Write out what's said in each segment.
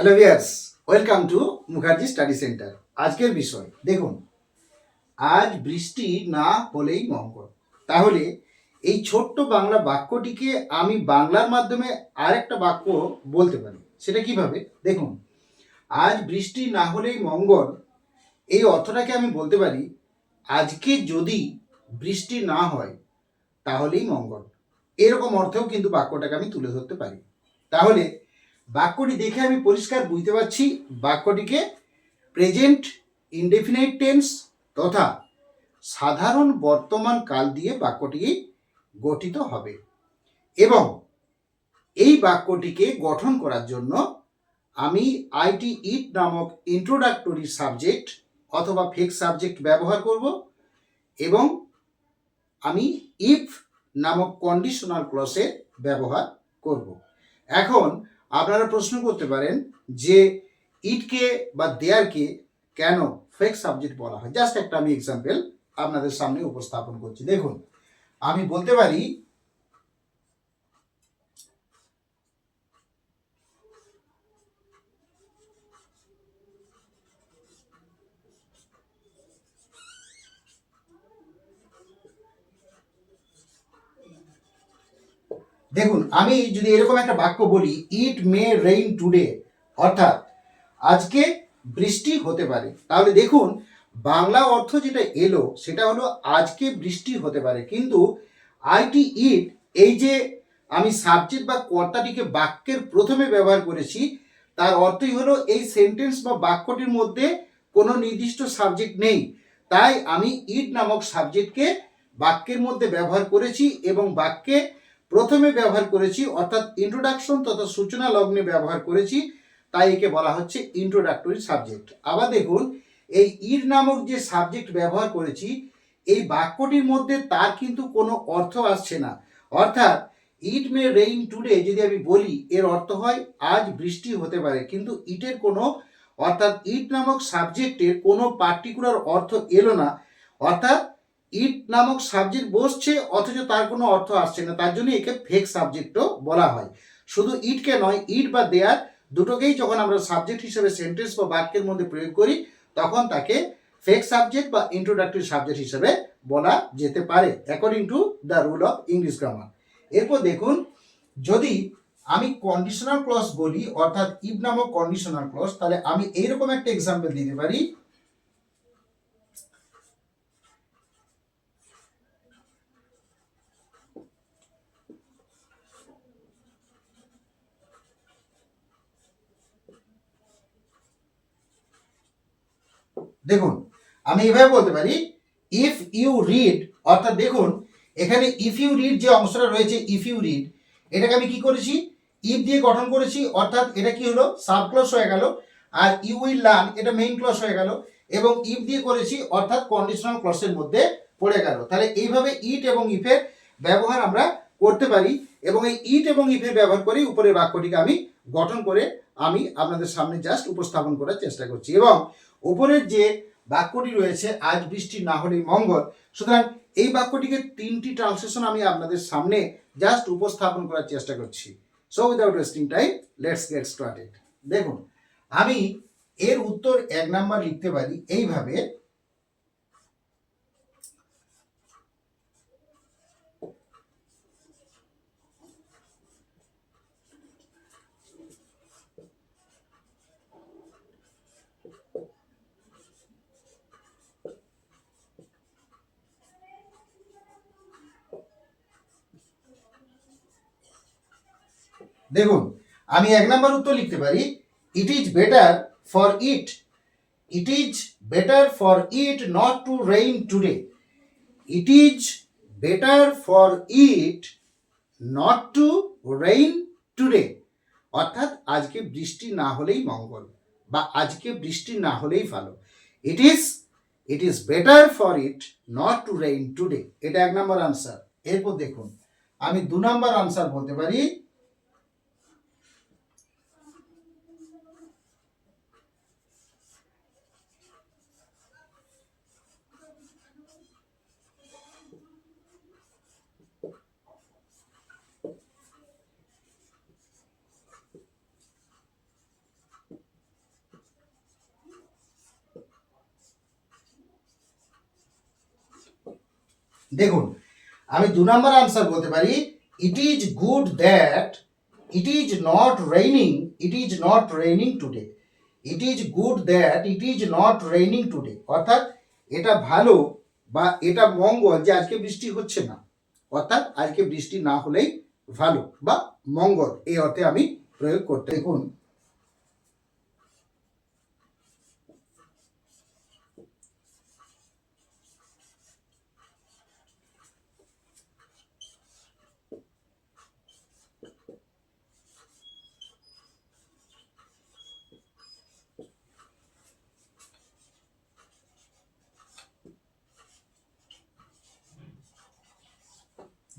Hello viewers welcome to Mukherjee study centre আজকের বিষয়, দেখুন, আজ বৃষ্টি না হলেই মঙ্গল। তাহলে এই ছোট্ট বাংলা বাক্যটিকে আমি বাংলার মাধ্যমে আরেকটা বাক্য বলতে পারি। সেটা কীভাবে? দেখুন, আজ বৃষ্টি না হলেই মঙ্গল, এই অর্থটাকে আমি বলতে পারি, আজকে যদি বৃষ্টি না হয়, তাহলেই মঙ্গল। এরকম অর্থেও কিন্তু বাক্যটাকে আমি তুলে ধরতে পারি। তাহলে বাক্যটি দেখে আমি পরিষ্কার বুঝতে পারছি। বাক্যটিকে প্রেজেন্ট ইনডেফিনাইট টেন্স তথা সাধারণ বর্তমান কাল দিয়ে বাক্যটি গঠিত হবে এবং এই বাক্যটিকে গঠন করার জন্য আমি আইটি ইট নামক ইন্ট্রোডাক্টরি সাবজেক্ট অথবা ফেক সাবজেক্ট ব্যবহার করব এবং আমি ইফ নামক কন্ডিশনাল ক্লসের ব্যবহার করব। এখন আপনারা প্রশ্ন করতে পারেন যে ইটকে বা দেয়ারকে কেন ফেক সাবজেক্ট বলা হয়? জাস্ট একটা আমি এক্সাম্পল আপনাদের সামনে উপস্থাপন করছি। দেখুন, আমি বলতে পারি দেখুন, আমি যদি এরকম একটা বাক্য বলি ইট মে রেইন টুডে অর্থাৎ আজকে বৃষ্টি হতে পারে। তাহলে দেখুন, বাংলা অর্থ যেটা এলো, সেটা হলো আজকে বৃষ্টি হতে পারে। কিন্তু আইটি ইট এই যে আমি সাবজেক্ট বা কর্তাটিকে বাক্যের প্রথমে ব্যবহার করেছি, তার অর্থই হলো এই সেন্টেন্স বা বাক্যটির মধ্যে কোনো নির্দিষ্ট সাবজেক্ট নেই। তাই আমি ইট নামক সাবজেক্টকে বাক্যের মধ্যে ব্যবহার করেছি এবং বাক্যে প্রথমে ব্যবহার করেছি, অর্থাৎ ইন্ট্রোডাকশন তথা সূচনা লগ্নে ব্যবহার করেছি, তাই একে বলা হচ্ছে ইন্ট্রোডাক্টরি সাবজেক্ট আবার দেখুন, এই ইর নামক যে সাবজেক্ট ব্যবহার করেছি, এই বাক্যটির মধ্যে তার কিন্তু কোনো অর্থ আসছে না। অর্থাৎ ইট মে রেইন টুডে যদি আমি বলি, এর অর্থ হয়, আজ বৃষ্টি হতে পারে। কিন্তু ইটের কোনো, অর্থাৎ ইট নামক সাবজেক্টের কোনো পার্টিকুলার অর্থ এলো না। অর্থাৎ ইট নামক সাবজেক্ট বসছে, অথচ তার কোনো অর্থ আসছে না। তার জন্য একে ফেক সাবজেক্টও বলা হয়। শুধু ইটকে নয়, ইট বা দেয়ার দুটোকেই যখন আমরা সাবজেক্ট হিসেবে সেন্টেন্স বা বাক্যের মধ্যে প্রয়োগ করি, তখন তাকে ফেক সাবজেক্ট বা ইন্ট্রোডাক্টরি সাবজেক্ট হিসেবে বলা যেতে পারে according to the rule of English grammar এরপর দেখুন, যদি আমি কন্ডিশনাল ক্লস বলি, অর্থাৎ ইফ নামক কন্ডিশনাল ক্লস তাহলে আমি এইরকম একটা এক্সাম্পল দিতে পারি। দেখুন, আমি এভাবে বলতে পারি ইফ ইউ রিড অর্থাৎ দেখুন, এখানে ইফ ইউ রিড যে অংশটা রয়েছে ইফ ইউ রিড এটাকে আমি কি করেছি? ইফ দিয়ে গঠন করেছি, অর্থাৎ এটা কি হলো? সাব ক্লস হয়ে গেল, আর ইউ উইল লার্ন এটা মেইন ক্লস হয়ে গেল, এবং ইফ দিয়ে করেছি, অর্থাৎ কন্ডিশনাল ক্লসের মধ্যে পড়ে গেল। তাহলে এইভাবে ইট এবং ইফের ব্যবহার আমরা করতে পারি, এবং এই ইট এবং ইফের ব্যবহার করে উপরের বাক্যটিকে আমি গঠন করে আমি আপনাদের সামনে জাস্ট উপস্থাপন করার চেষ্টা করছি। এবং উপরের যে বাক্যটি রয়েছে, আজ বৃষ্টি, না হলে মঙ্গল সুতরাং এই বাক্যটিকে তিনটি ট্রান্সলেশন আমি আপনাদের সামনে জাস্ট উপস্থাপন করার চেষ্টা করছি। So without wasting time let's get started দেখুন, আমি এর উত্তর এক নাম্বার লিখতে পারি, এইভাবে দেখুন, আমি এক নাম্বার উত্তর লিখতে পারি it is better for it it is better for it not to rain today it is better for it not to rain today অর্থাৎ আজকে বৃষ্টি না হলেই মঙ্গল, বা আজকে বৃষ্টি না হলেই ভালো। It is it is better for it not to rain today এটা এক নম্বর আনসার এরপর দেখুন, আমি দু নম্বর আনসার বলতে পারি দেখুন, আমি দু নম্বর আনসার বলতে পারি it is good that it is not raining it is not raining today it is good that it is not raining today অর্থাৎ, এটা ভালো বা এটা মঙ্গল যে আজকে বৃষ্টি হচ্ছে না। অর্থাৎ, আজকে বৃষ্টি না হলেই ভালো বা মঙ্গল। এই অর্থে আমি প্রয়োগ করতে দেখুন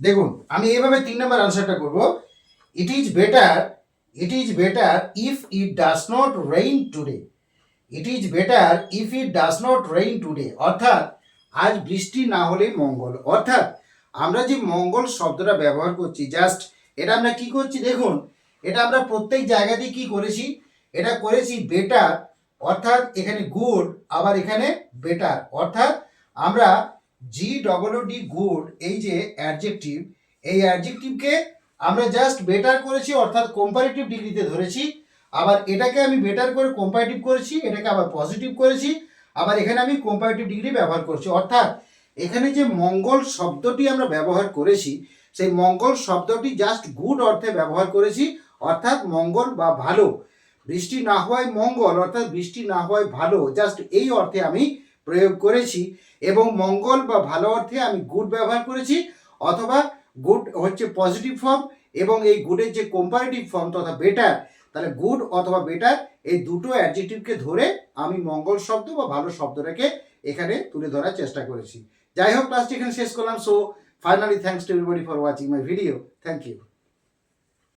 দেখুন, আমি এইভাবে তিন নম্বর আনসারটা করব। It is better it is better if it does not rain today it is better if it does not rain today অর্থাৎ, আজ বৃষ্টি না হলে মঙ্গল। অর্থাৎ, আমরা যে মঙ্গল শব্দটা ব্যবহার করছি জাস্ট এটা আমরা কি করছি দেখুন, এটা আমরা প্রত্যেক জায়গাতেই কি করেছি? এটা করেছি বেটার অর্থাৎ এখানে গুড আবার এখানে বেটার অর্থাৎ, আমরা জি ডবল ডি গুড এই যে অ্যাডজেক্টিভ এই অ্যাডজেক্টিভকে আমরা জাস্ট বেটার করেছি, অর্থাৎ কম্পারেটিভ ডিগ্রিতে ধরেছি। আবার এটাকে আমি বেটার করে কম্পারেটিভ করেছি, এটাকে আবার পজিটিভ করেছি। আবার এখানে আমি কম্পারেটিভ ডিগ্রি ব্যবহার করছি। অর্থাৎ এখানে যে মঙ্গল শব্দটি আমরা ব্যবহার করেছি, সেই মঙ্গল শব্দটি জাস্ট গুড অর্থে ব্যবহার করেছি। অর্থাৎ মঙ্গল বা ভালো। বৃষ্টি না হওয়ায় মঙ্গল, অর্থাৎ বৃষ্টি না হওয়ায় ভালো। জাস্ট এই অর্থে আমি প্রয়োগ করেছি এবং মঙ্গল বা ভালো অর্থে আমি গুড ব্যবহার করেছি অথবা গুড হচ্ছে পজিটিভ ফর্ম এবং এই গুডের যে কম্পারেটিভ ফর্ম তথা বেটার তাহলে গুড অথবা বেটার এই দুটো অ্যাডজেক্টিভকে ধরে আমি মঙ্গল শব্দ বা ভালো শব্দটাকে এখানে তুলে ধরার চেষ্টা করেছি। যাই হোক ক্লাসটি এখানে শেষ করলাম। So finally thanks to everybody for watching my video thank you